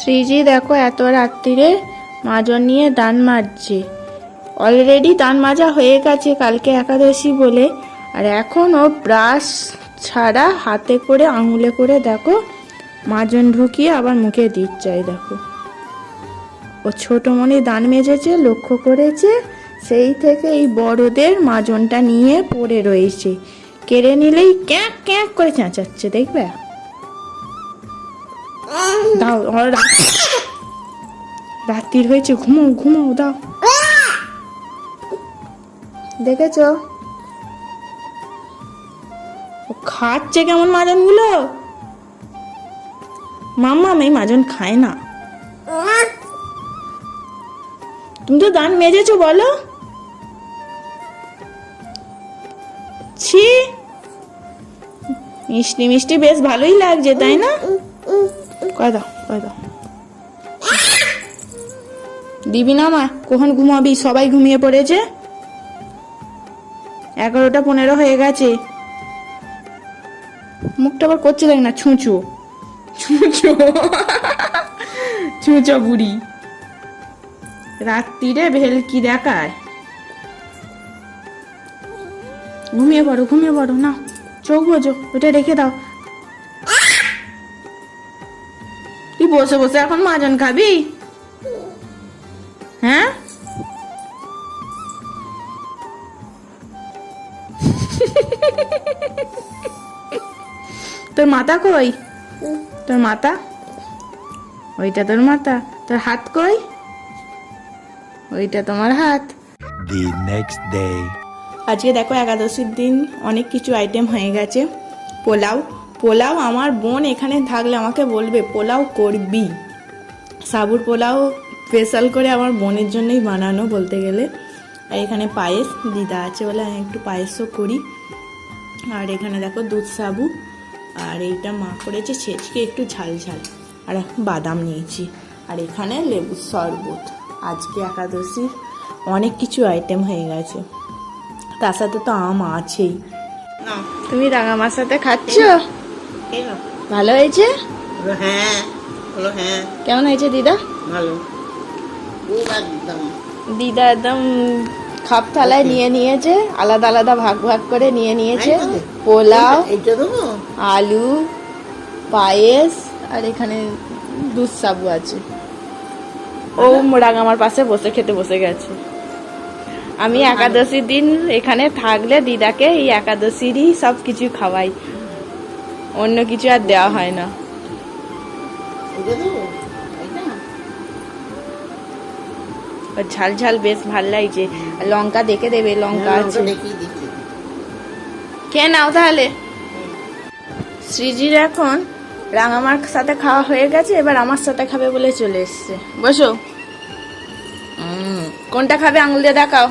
শ্রীজি দেখো এত রাত্রিরে মাজন নিয়ে দান মাজছে। অলরেডি দান মাজা হয়ে গেছে কালকে একাদশী বলে। আর এখন ও ব্রাশ ছাড়া হাতে করে, আঙুলে করে দেখো, মাজন ঢুকিয়ে আবার মুখে দিচ্ছে দেখো। ও ছোট মনে দান মেজেছে, লক্ষ্য করেছে, সেই থেকে এই বড়দের মাজনটা নিয়ে পড়ে রয়েছে। কেড়ে নিলেই ক্যাঁক ক্যাঁক করে চেঁচাচ্ছে, দেখবে? দাও, আমার রাত- রাত্রির হয়েছে, ঘুমাও ঘুমাও, দাও। দেখেছ? খাচ্ছে কেমন মাজনগুলো? মাম্মা এই মাজন খায় না। তুমি তো দান মেজেছো, বলো। ছি। মিষ্টি মিষ্টি বেশ ভালোই লাগছে, তাই না? কয় দাও দাও দিবি না মা কখন ঘুমাবি? সবাই ঘুমিয়ে পড়েছে? এগারোটা পনেরো হয়ে গেছে। মুখটা আবার করছে দেখ না, ছুঁচো। ছুঁচো। ছুঁচো বুড়ি। রাত্রিরে ভেলকি দেখায়। ঘুমিয়ে পড়ো ঘুমিয়ে পড়ো না চোখ বোঝো, ওটা রেখে দাও। বসে বসে এখন মাজন খাবি? হ্যাঁ? তোর মাথা কই? তোর মাথা? ওইটা তোর মাথা। তোর হাত কই? ওইটা তোমার হাত। The next day. আজকে দেখো একাদশীর দিন অনেক কিছু আইটেম হয়ে গেছে। পোলাও পোলাও আমার বোন এখানে থাকলে আমাকে বলবে, পোলাও করবি? সাবুর পোলাও স্পেশাল করে আমার বোনের জন্যই বানানো বলতে গেলে। আর এখানে পায়েস দিদা আছে বলে আমি একটু পায়েসও করি। আর এখানে দেখো দুধ সাবু। আর এইটা মা করেছে ছেচকে একটু ঝাল ঝাল। আর বাদাম নিয়েছি। আর এখানে লেবুর শরবত। আজকে একাদশীর অনেক কিছু আইটেম হয়ে গেছে। তার সাথে তো আম আছেই। তুমি রাঙামার সাথে খাচ্ছ? ভালো হয়েছে? হ্যাঁ বলো হ্যাঁ। কেমন হয়েছে দিদা? ভালো। একদম। দিদা একদম খাপ থালায় নিয়ে নিয়েছে আলাদা আলাদা ভাগ ভাগ করে নিয়ে নিয়েছে। পোলাও আলু পায়েস আর এখানে দুধ সাবু আছে। ও রাঙামার পাশে বসে খেতে বসে গেছে। আমি একাদশীর দিন এখানে থাকলে দিদাকে এই একাদশীরই সব কিছু খাওয়াই। অন্য কিছু আর দেওয়া হয় না। ঝাল ঝাল বেশ ভালো লাগছে। আর লঙ্কা দেখে দেবে লঙ্কা হ্যাঁ, আছে। কে নাও তাহলে। শ্রীজির এখন রাঙামার সাথে খাওয়া হয়ে গেছে এবার আমার সাথে খাবে বলে চলে এসছে। বসো। কোনটা খাবে? আঙুল দিয়ে দেখাও।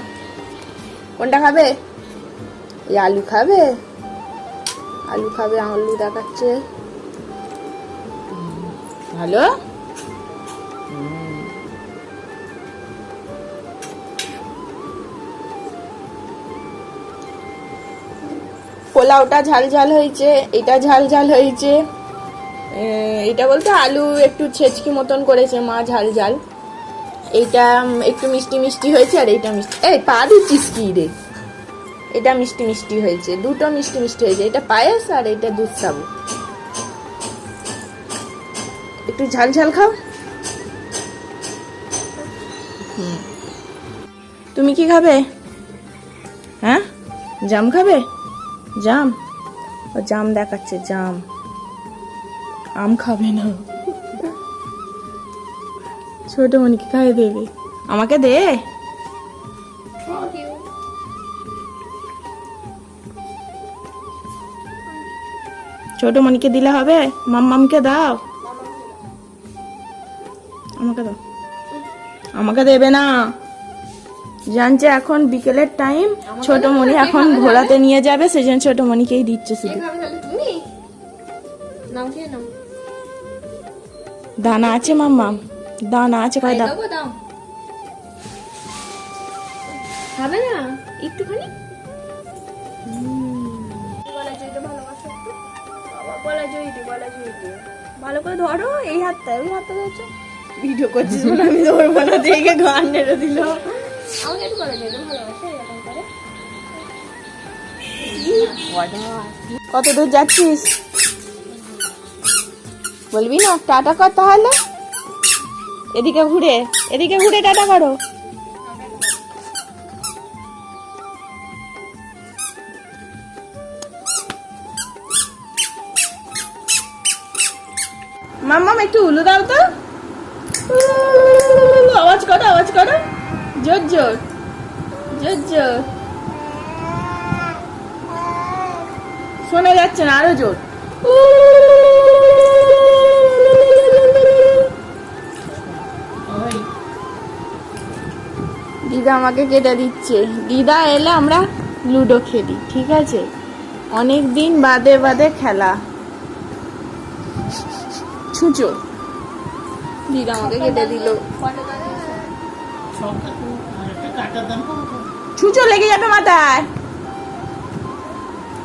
কোনটা খাবে? এই আলু খাবে? আলু খাবে দিয়ে দেখাচ্ছে। ভালো? পোলাওটা ঝাল ঝাল হয়েছে এটা ঝাল ঝাল হয়েছে। এটা বলতে আলু একটু ছেচকি মতন করেছে মা ঝাল ঝাল। এইটা একটু মিষ্টি মিষ্টি হয়েছে আর এইটা মিষ্টি। এই পা দিচ্ছিস কি রে? এটা মিষ্টি মিষ্টি হয়েছে, দুটো মিষ্টি মিষ্টি হয়েছে, এটা পায়েস আর এটা দুধ সাবু একটু ঝাল ঝাল খাও। তুমি কি খাবে? হ্যাঁ? জাম খাবে? জাম? ও জাম দেখাচ্ছে, জাম। আম খাবে না। ছোট মনিকে খাইয়ে দেবে আমাকে দে। ছোট মনিকে দিলে হবে? মাম্মামকে দাও। আমাকে দাও। আমাকে দেবে না। জানছে এখন বিকেলের টাইম ছোট মনি এখন ঘোরাতে নিয়ে যাবে সেজন্য ছোট মনিকেই দিচ্ছে শুধু। দানা আছে মাম্মা দানা আছে কয় দাও। খাবে না? একটুখানি? ভালো করে ধরো এই হাতটা ওই হাতটা ধরছো। ভিডিও করছিস বলে আমি ধরবো না দেখে গান নেড়ে দিল। আমাকে একটু করে দিও ভালোবাসে এরকম করে। কত দূর যাচ্ছিস? বলবি না টাটা কর তাহলে। এদিকে ঘুরে এদিকে ঘুরে টাটা করো। মাম্মাম একটু উলু দাও তো। আওয়াজ করো আওয়াজ করো। জোর জোর জোর জোর। শোনা যাচ্ছে না, আরও জোর। দিদা আমাকে কেটে দিচ্ছে। দিদা এলে আমরা লুডো খেলি, ঠিক আছে? অনেক দিন বাদে বাদে খেলা। ছুঁচো দিদা আমাকে কেটে দিল? ছুঁচো লেগে যাবে মাথায়।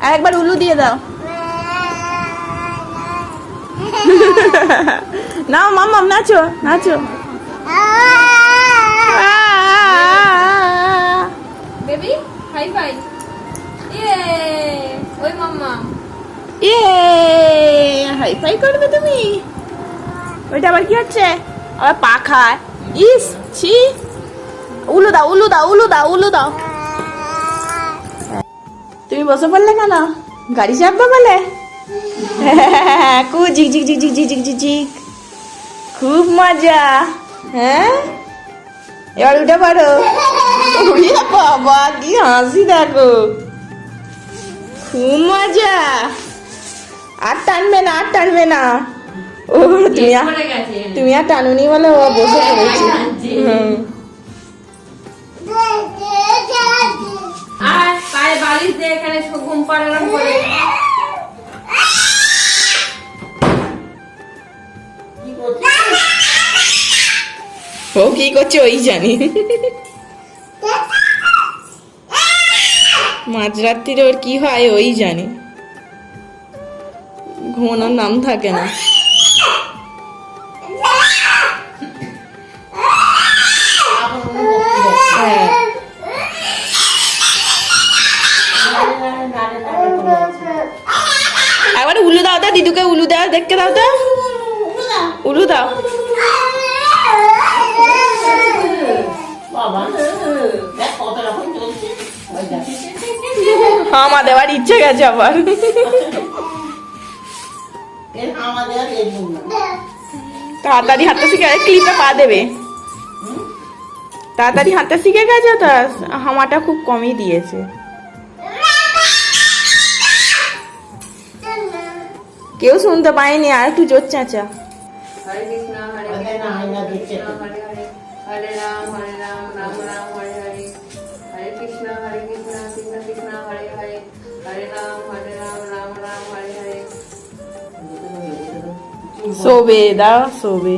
আর একবার উলু দিয়ে দাও। নাও মাম্মাম নাচো নাচো। বেবি হাই ফাই ইয়ে ওই মাম্মা। ইয়ে হাই ফাই করবে তুমি। ওইটা আবার কি হচ্ছে? আবার পাখা ইস, ছি। উলু দাও উলু দাও উলু দাও উলু দাও। তুমি বসে পড়লে কেন? গাড়ি চাপবে বলে? কু ঝিক ঝিক ঝিক ঝিক ঝিক ঝিক ঝিক। ঝিক খুব মজা। হ্যাঁ? এবার উঠে পারো বাবা, কি হাসি দেখো। খুব মজা। আর টানবে না, আর টানবে না। ও তুমি আর তুমি আর টানুনি বলে ও বসে পড়েছে। হুম। আর পায়ে বালিশ দিয়ে এখানে ঘুম পাড়ালাম করে। কি ও কি করছে ওই জানি। মাঝরাত্রিরে ওর কি হয় ওই জানি। ঘুমানোর নাম থাকে না। একবার উলু দাও তো দিদুকে উলু দাও দেখতে দাও তো উলু দাও। হামা দেওয়ার ইচ্ছে গেছে আবার জন্য। তাড়াতাড়ি হাঁটতে শিখে ক্লিপে পা দেবে তাড়াতাড়ি হাঁটতে শিখে গেছে তো? হামাটা খুব কমই দিয়েছে। কেউ শুনতে পায়নি আর একটু জোর চাচা। হরে কৃষ্ণ হরে ওই দেখ না, আয়না দেখছে কৃষ্ণ তো। হরে হরে হরে রাম হরে রাম রাম রাম হরে হরে হরে কৃষ্ণ হরে কৃষ্ণ কৃষ্ণ কৃষ্ণ হরে হরে হরে রাম হরে রাম রাম রাম হরে হরে শোবে দাও শোবে